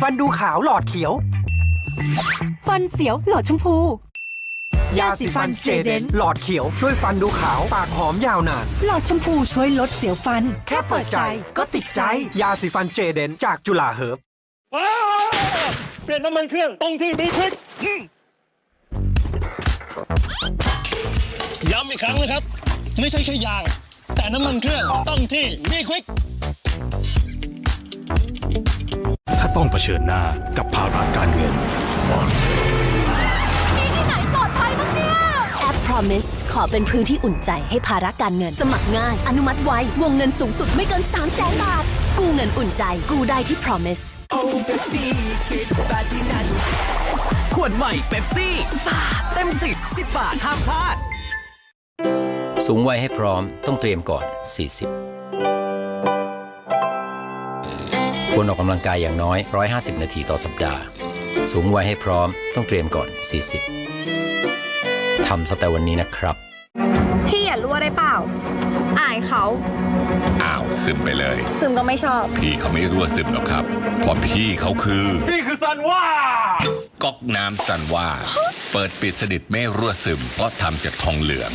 ฟันดูขาวหลอดเขียว ฟันเสียวหลอดชมพู ยาสีฟันเจเดนหลอดเขียวช่วยฟันดูขาว ปากหอมยาวนาน หลอดชมพูช่วยลดเสียวฟัน แค่เปิดใจก็ติดใจ ยาสีฟันเจเดนจากจุฬาเฮิร์บว้าวเปลี่ยนน้ำมันเครื่องตรงที่มีควิกย้ำอีกครั้งนะครับ ไม่ใช่แค่ยาง แต่น้ำมันเครื่องต้องที่มีควิก ต้องเผชิญหน้ากับภาระการเงินแอป Promise ขอเป็นพื้นที่อุ่นใจให้ภาระการเงิน สมัครง่าย อนุมัติไววงเงินสูงสุดไม่เกิน3 0 0แสนบาท กู้เงินอุ่นใจ กู้ได้ที่ Promise ขวดใหม่เป๊ปซี่สาดเต็มสิบสิบบาทห้ามพลาด สูงวัยให้พร้อมต้องเตรียมก่อน 40 ควรออกกำลังกายอย่างน้อย 150 นาทีต่อสัปดาห์ สูงวัยให้พร้อมต้องเตรียมก่อน 40 ทำซะแต่วันนี้นะครับ พี่อย่ารั่วได้เปล่า อายเขา อ้าวซึมไปเลย ซึมก็ไม่ชอบ พี่เขาไม่รั่วซึมหรอกครับเพราะพี่เขาคือนี่คือซันว่าก๊อกน้ำสันว่า เปิดปิดสนิทไม่รั่วซึม เพราะทำจากทองเหลือง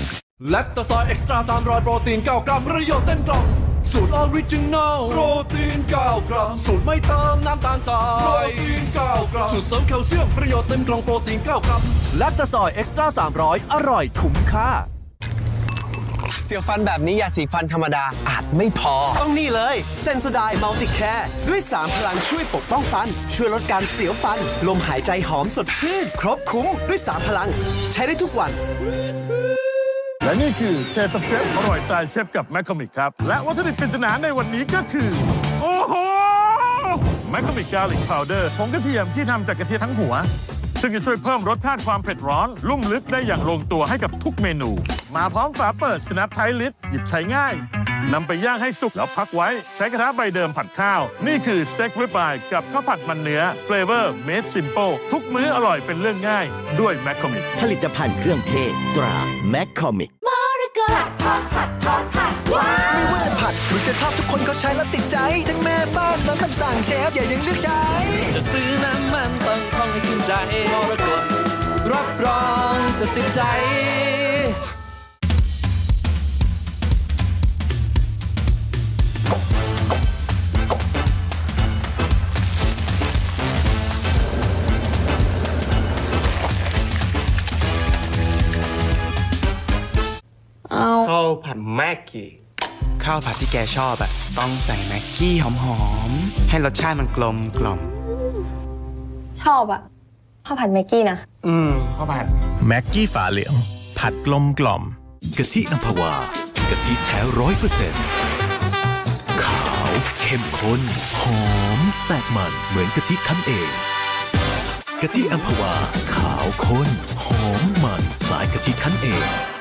แลคตาซอยเอ็กซ์ตร้า300โปรตีน9กรัมประโยชน์เต็มกล่อง สูตรออริจินัลโปรตีน9กรัม สูตรไม่เติมน้ำตาลทราย โปรตีน9กรัม สูตรเสริมแคลเซียมประโยชน์เต็มกล่องโปรตีน9กรัมแลคตาซอยเอ็กซ์ตร้า300 อร่อยคุ้มค่า เสียวฟันแบบนี้ยาสีฟันธรรมดาอาจไม่พอ ต้องนี่เลยเซน o ไดมัลติแคร์ด้วย 3 พลังช่วยปกป้องฟัน ช่วยลดการเสียวฟัน ลมหายใจหอมสดชื่น ครบคุ้มด้วย 3 พลัง ใช้ได้ทุกวัน และนี่คือเทสเชฟอร่อยสไตล์เชฟกับแมคคอมิกครับ และวัตถุดิบปริศนาในวันนี้ก็คือ โอ้โหแมคคอมิกกาลิกพาวเดอร์ผงกระเทียมที่ทำจากกระเทียมทั้งหัว ซึ่งจะช่วยเพิ่มรสชาติความเผ็ดร้อน ลุ่มลึกได้อย่างลงตัวให้กับทุกเมนู มาพร้อมฝาเปิดสนับไทลิตหยิบใช้ง่ายนำไปย่างให้สุกแล้วพักไว้ ใช้กระทะใบเดิมผัดข้าว นี่คือสเต็กริบายกับข้าวผัดมันเนื้อเฟลเวอร์เมดซิม p ปทุกมื้ออร่อยเป็นเรื่องง่าย ด้วยแมคคอมิกผลิตภัณฑ์เครื่องเทศตราแมคคอมิก ไม่ว่าจะผัดหรือจะทอดทุกคนก็ใช้แล้วติดใจ ทั้งแม่บ้านน้ำคำสั่งเชฟ อย่ายังเลือกใช้ จะซื้อน้ำมันต้องท่องให้ขึ้นใจมรกตรับรองจะติดใจ ข้าวผัดแม็กกี้ข้าวผัดที่แกชอบอะต้องใส่แม็กกี้หอมๆ ให้รสชาติมันกลมกล่อมชอบอะข้าวผัดแม็กกี้นะ อืมข้าวผัดแม็กกี้ฝาเหลือง ผัดกลมกล่อมกะทิอัมพวากะทิแท้ร้อยเปอร์เซ็นต์ขาวเข้มข้นหอมแตกมันเหมือนกะทิคั้นเองกะทิอัมพวา ขาวข้นหอมมันคล้ายกะทิคั้นเองไป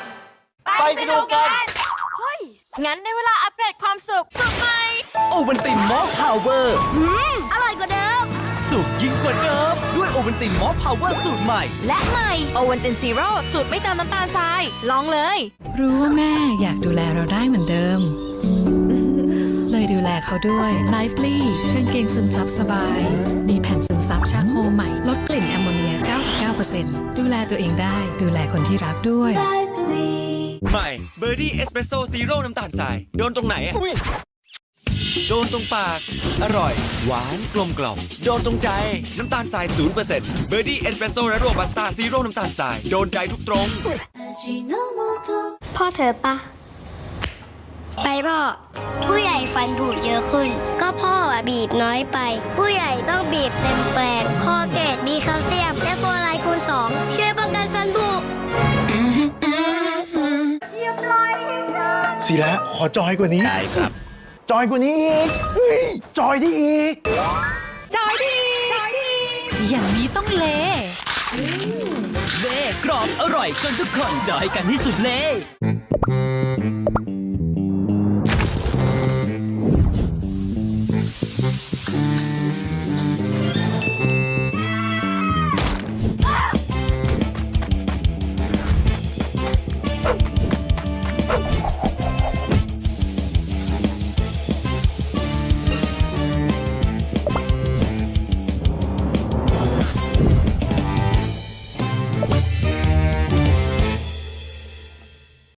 สนุกกันงั้นในเวลาอัปเกรดความสุข สุขใหม่โอวันตินมอลพาวเวอร์อร่อยกว่าเดิม สุกยิ่งกว่าเดิม ด้วยโอวันตินมอลพาวเวอร์สูตรใหม่ และใหม่โอวันตินซีโร่สูตรไม่เติมน้ำตาลทราย ลองเลย รู้ว่าแม่อยากดูแลเราได้เหมือนเดิม เลยดูแลเขาด้วย Lively กางเกงซึมซับสบาย มีแผ่นซึมซับชาโคใหม่ ลดกลิ่นแอมโมเนีย 99%ดูแลตัวเองได้ ดูแลคนที่รักด้วย ใหม่เบอร์ดี้เอสเปรสโซ่ซีโร่น้ำตาลทราย โดนตรงไหนอะโดนตรงปาก อร่อย หวานกลมกล่อมโดนตรงใจ น้ำตาลทราย0%เบอร์ดี้เอสเปรสโซ่และโรบัสต้าซีโร่น้ำตาลทราย โดนใจทุกตรง พ่อเธอปะไปพ่อ ผู้ใหญ่ฟันผุเยอะขึ้น ก็พ่ออะบีบน้อยไป ผู้ใหญ่ต้องบีบเต็มแปลงคอเกตมีแคลเซียมและโฟไลด์คูณ2ช่วยป้องกันฟันผุ สีละขอจอยกว่านี้ ได้ครับ จอยกว่านี้อีกเฮ้ยจอยที่อีก จอยดีจอยดีอย่างนี้ต้องเลเล่กรอบอร่อยจนทุกคนจอยกันที่สุดเลย